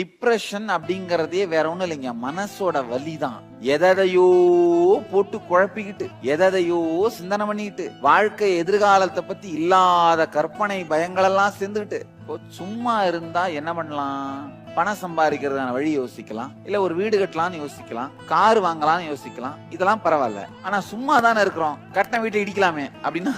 Depression அப்படிங்கறதே வேற ஒண்ணும் இல்லைங்க. மனசோட வலி தான் எதையோ போட்டு குழப்பிக்கிட்டு எதையோ சிந்தனை பண்ணிக்கிட்டு வாழ்க்கை எதிர்காலத்தை பத்தி இல்லாத கற்பனை பயங்களெல்லாம் சேர்ந்துக்கிட்டு சும்மா இருந்தா என்ன பண்ணலாம்? பணம் சம்பாதிக்கிறதான வழி யோசிக்கலாம். இல்ல ஒரு வீடு கட்டலாம்னு யோசிக்கலாம். கார் வாங்கலாம்னு யோசிக்கலாம். இதெல்லாம் பரவாயில்ல. ஆனா சும்மா தானே இருக்கிறோம். கட்டின வீட்டை இடிக்கலாமே அப்படின்னா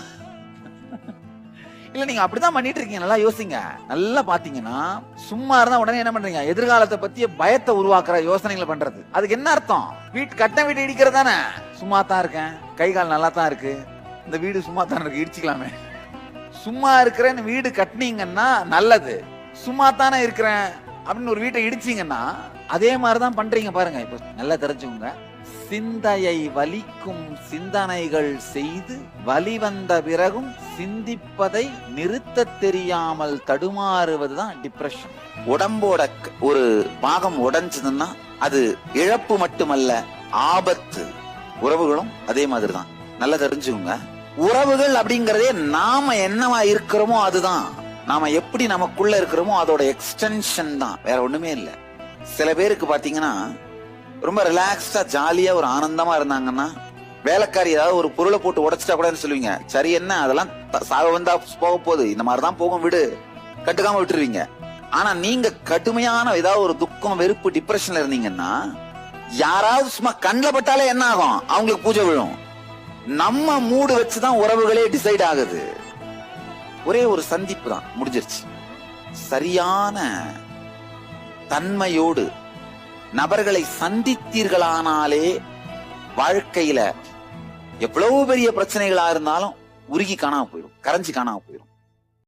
இல்ல நீங்க அப்படிதான் பண்ணிட்டு இருக்கீங்க நல்லா யோசிங்க. நல்லா பாத்தீங்கன்னா சும்மா இருந்தா உடனே என்ன பண்றீங்க? எதிர்காலத்தை பத்திய பயத்தை உருவாக்குற யோசனைகளை பண்றது. அதுக்கு என்ன அர்த்தம்? வீட்டு கட்ட வீடு இடிக்கிறது தானே? சும்மா தான் இருக்கேன். கை கால் நல்லா தான் இருக்கு. இந்த வீடு சும்மா தான் இருக்கு. இடிச்சுக்கலாமே. சும்மா இருக்கிறேன்னு வீடு கட்டினீங்கன்னா நல்லது. சும்மா தானே இருக்கிறேன் அப்படின்னு ஒரு வீட்டை இடிச்சீங்கன்னா அதே மாதிரிதான் பண்றீங்க பாருங்க. இப்போ நல்லா தெரிஞ்சுக்கோங்க. சிந்தையை வலிக்கும் சிந்தனைகள் செய்து வலிவந்த பிறகும் சிந்திப்பதை நிறுத்த தெரியாமல் தடுமாறுவதுதான் டிப்ரெஷன் உடம்போட ஒரு பாகம் உடஞ்சதுன்னா அது இழப்பு மட்டுமல்ல ஆபத்து. உறவுகளும் அதே மாதிரிதான். நல்லா தெரிஞ்சுக்கோங்க. உறவுகள் அப்படிங்கறதே நாம என்னவா இருக்கிறோமோ அதுதான். நாம எப்படி நமக்குள்ள இருக்கிறோமோ அதோட எக்ஸ்டென்ஷன் தான். வேற ஒண்ணுமே இல்லை. சில பேருக்கு பாத்தீங்கன்னா ரொம்ப ரிலாக்ஸ்டா ஜாலியா ஒரு ஆனந்தமா இருந்தாங்கன்னா வேலைக்காரி ஏதாவது ஒரு பொருளை போட்டு உடைச்சிட்டா கூட சொல்லுவீங்க? சரி என்ன? அதெல்லாம் த- சாக வந்தா போக போகுது. இந்த மாதிரிதான் போகும் விடு. கட்டுக்காம விட்டுருவீங்க. ஆனா நீங்க கடுமையான ஏதாவது ஒரு துக்கம் வெறுப்பு டிப்ரெஷன்ல இருந்தீங்கன்னா யாராவது சும்மா கண்ணில் பட்டாலே என்ன ஆகும்? அவங்களுக்கு பூஜை விழும். நம்ம மூடு வச்சுதான் உறவுகளே டிசைட் ஆகுது. ஒரே ஒரு சந்திப்பு தான் முடிஞ்சிருச்சு. சரியான தன்மையோடு நபர்களை சந்தித்தீர்களானாலே வாழ்க்கையில எவ்வளவு பெரிய பிரச்சனைகளா இருந்தாலும் உருகி காணாம போயிடும் கரைஞ்சி காணாம போயிடும்